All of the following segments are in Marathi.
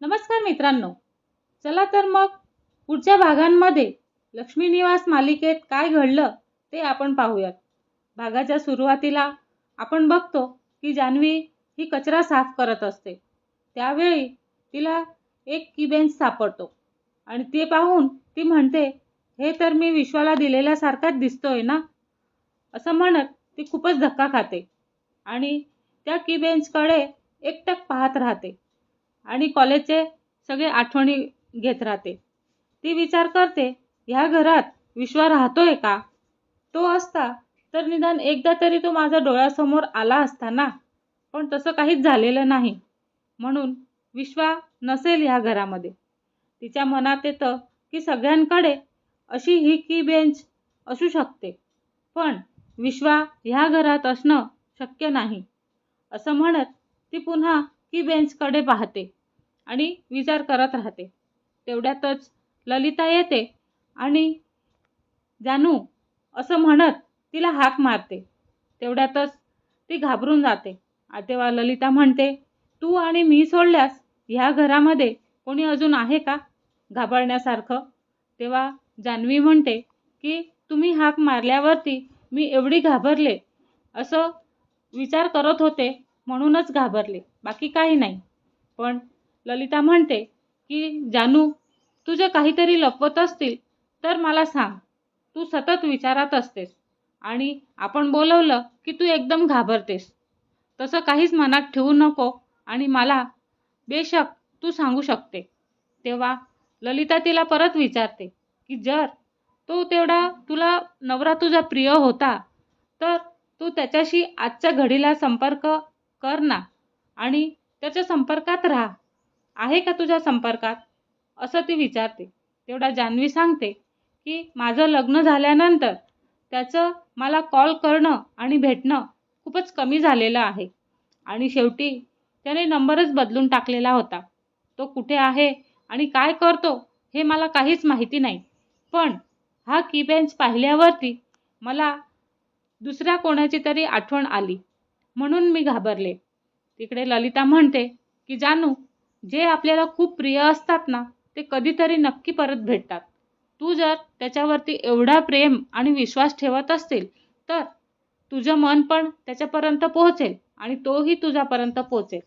नमस्कार मित्रांनो. चला तर मग पुढच्या भागांमध्ये लक्ष्मीनिवास मालिकेत काय घडलं ते आपण पाहूयात. भागाच्या सुरुवातीला आपण बघतो की जान्हवी ही कचरा साफ करत असते. त्यावेळी तिला एक की बेंच सापडतो आणि ते पाहून ती म्हणते हे तर मी विश्वाला दिलेल्यासारखाच दिसतोय ना? असं म्हणत ती खूपच धक्का खाते आणि त्या की बेंचकडे एकटक पाहत राहते. आणि कॉलेजचे सगळे आठवणी घेत राहते. ती विचार करते ह्या घरात विश्वा राहतोय का? तो असता तर निदान एकदा तरी तो माझ्या डोळ्यासमोर आला असता ना पण तसं काहीच झालेलं नाही. म्हणून विश्वा नसेल ह्या घरामध्ये. तिच्या मनात येतं की सगळ्यांकडे अशी ही की बेंच असू शकते. पण विश्वा ह्या घरात असणं शक्य नाही. असं म्हणत ती पुन्हा की बेंचकडे पाहते. आणि विचार करत राहते. तेवढ्यातच ललिता येते आणि जानू असं म्हणत तिला हाक मारते. तेवढ्यातच ती घाबरून जाते. तेव्हा ललिता म्हणते तू आणि मी सोडल्यास ह्या घरामध्ये कोणी अजून आहे का? घाबरण्यासारखं. तेव्हा जान्हवी म्हणते की तुम्ही हाक मारल्यावरती मी एवढी घाबरले. असं विचार करत होते म्हणूनच घाबरले. बाकी काही नाही. पण ललिता म्हणते की जानू तुझं काहीतरी लपवत असतील तर मला सांग. तू सतत विचारात असतेस आणि आपण बोलवलं की तू एकदम घाबरतेस. तसं काहीच मनात ठेवू नको आणि मला बेशक तू सांगू शकते. तेव्हा ललिता तिला परत विचारते की जर तो तेवढा तुला नवरा तुझा प्रिय होता तर तू त्याच्याशी आजच्या घडीला संपर्क कर ना आणि त्याच्या संपर्कात राहा. आहे का तुझ्या संपर्कात? असं ती विचारते. तेवढा जान्हवी सांगते की माझं लग्न झाल्यानंतर त्याचं मला कॉल करणं आणि भेटणं खूपच कमी झालेलं आहे. आणि शेवटी त्याने नंबरच बदलून टाकलेला होता. तो कुठे आहे आणि काय करतो हे मला काहीच माहिती नाही. पण हा की बेंच पाहिल्यावरती मला दुसऱ्या कोणाची तरी आठवण आली. म्हणून मी घाबरले. तिकडे ललिता म्हणते की जानू जे आपल्याला खूप प्रिय असतात ना ते कधीतरी नक्की परत भेटतात. तू जर त्याच्यावरती एवढा प्रेम आणि विश्वास ठेवत असतील तर तुझं मन पण त्याच्यापर्यंत पोहोचेल आणि तोही तुझ्यापर्यंत पोहोचेल.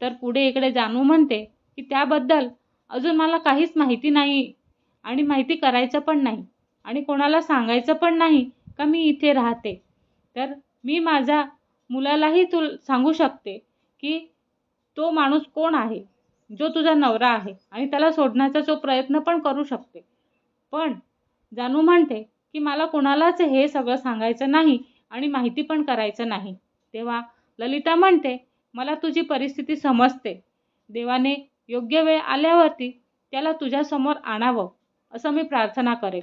तर पुढे इकडे जानू म्हणते की त्याबद्दल अजून मला काहीच माहिती नाही आणि माहिती करायचं पण नाही आणि कोणाला सांगायचं पण नाही का मी इथे राहते. तर मी माझ्या मुलालाही तू सांगू शकते की तो माणूस कोण आहे? जो तुझा नवरा आहे आणि त्याला सोडण्याचा जो प्रयत्न पण करू शकते. पण जानू म्हणते की मला कोणालाच हे सगळं सांगायचं नाही आणि माहिती पण करायचं नाही. तेव्हा ललिता म्हणते मला तुझी परिस्थिती समजते. देवाने योग्य वेळ आल्यावरती त्याला तुझ्यासमोर आणावं असं मी प्रार्थना करेन.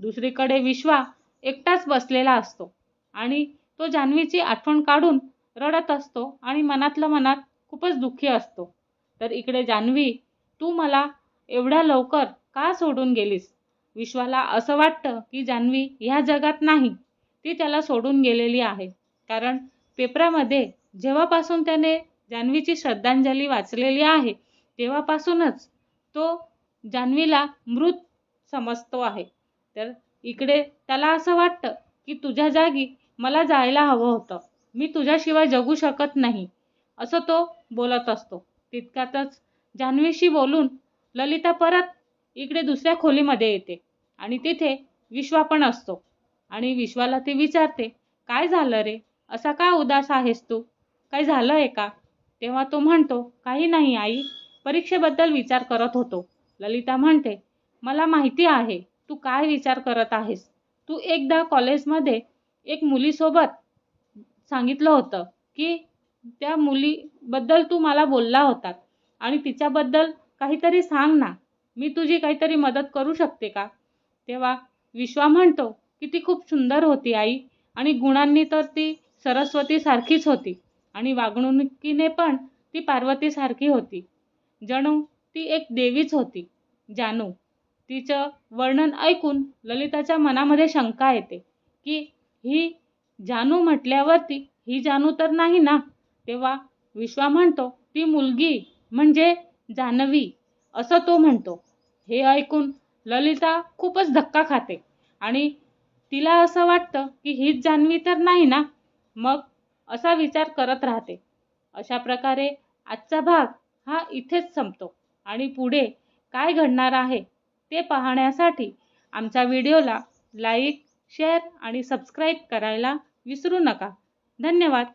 दुसरीकडे विश्वा एकटाच बसलेला असतो आणि तो जान्हवीची आठवण काढून रडत असतो आणि मनातलं मनात खूपच दुःखी असतो. तर इकडे जान्हवी तू मला एवढ्या लवकर का सोडून गेलीस? विश्वाला असं वाटतं की जान्हवी ह्या जगात नाही ती त्याला सोडून गेलेली आहे. कारण पेपरामध्ये जेव्हापासून त्याने जान्हवीची श्रद्धांजली वाचलेली आहे तेव्हापासूनच तो जान्हवीला मृत समजतो आहे. तर इकडे त्याला असं वाटतं की तुझ्या जागी मला जायला हवं होतं. मी तुझ्याशिवाय जगू शकत नाही असं तो बोलत असतो. तितक्यातच जान्हवीशी बोलून ललिता परत इकडे दुसऱ्या खोलीमध्ये येते आणि तिथे विश्वा पण असतो. आणि विश्वाला ती विचारते काय झालं रे? असा का उदास आहेस तू? काय झालं आहे का? तेव्हा तो म्हणतो काही नाही आई परीक्षेबद्दल विचार करत होतो. ललिता म्हणते मला माहिती आहे तू काय विचार करत आहेस? तू एकदा कॉलेजमध्ये एक मुलीसोबत सांगितलं होतं की त्या मुलीबद्दल तू मला बोलला होतात आणि तिच्याबद्दल काहीतरी सांग ना. मी तुझी काहीतरी मदत करू शकते का? तेव्हा विश्वा म्हणतो की ती खूप सुंदर होती आई. आणि गुणांनी तर ती सरस्वतीसारखीच होती. आणि वागणुकीने पण ती पार्वतीसारखी होती. जणू ती एक देवीच होती. जानू तिचं वर्णन ऐकून ललिताच्या मनामध्ये शंका येते की ही जानू म्हटल्यावरती ही जानू तर नाही ना? तेव्हा विश्वा म्हणतो ती मुलगी म्हणजे जान्हवी असं तो म्हणतो. हे ऐकून ललिता खूपच धक्का खाते आणि तिला असं वाटतं की हीच जान्हवी तर नाही ना? मग असा विचार करत राहते. अशा प्रकारे आजचा भाग हा इथेच संपतो. आणि पुढे काय घडणार आहे ते पाहण्यासाठी आमच्या व्हिडिओला लाईक शेअर आणि सबस्क्राईब करायला विसरू नका. धन्यवाद.